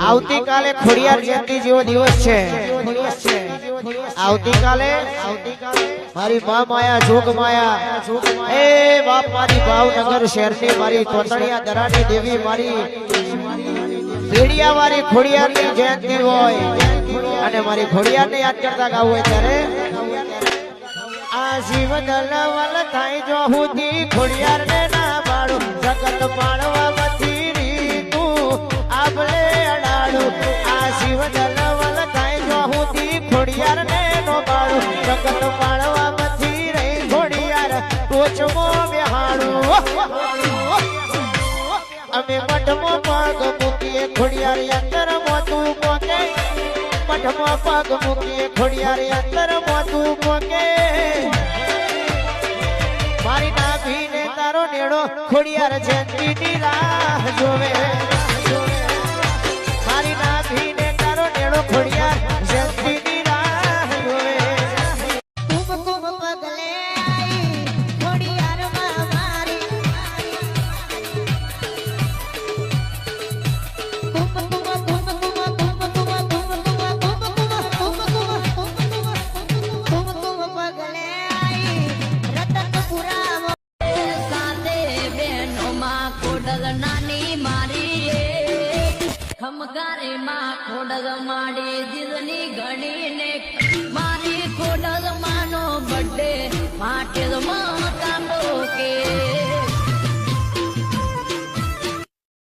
આવતીકાલે ખોડિયાર જયંતિ જેવો દિવસ છે. આવતીકાલે મારી મા માયા, જોગ માયા, એ બાપ મારી ભાવનગર શહેરની મારી તોતણિયા દરાની દેવી મારી ભેડિયા વાળી ખોડિયારની જયંતિ હોય. અને મારી ખોડિયારને યાદ કરતા ગાવું હોય ત્યારે થાય જો હુંથી ખોડિયારને આ જીવ દલવલ થાય જો હુંથી ખોડિયારને નો પાડું. જગત પાડવા મથી રહી ખોડિયાર ટોચમો બેહાડું. અમે મઠમાં પગ મૂકીએ ખોડિયાર યંત્ર મોતું પોકે મઠમાં પગ મૂકીએ ખોડિયાર તારો નેડો ખોડિયાર જયંતીની રાહ જોવે. ಕೊಡಗನಾನಿ ಮಾರಿ ಖಮಗಾರಿ ಮಾ ಕೊಡಗ ಮಾಡಿ ದಿರನಿ ಗಣಿನೇ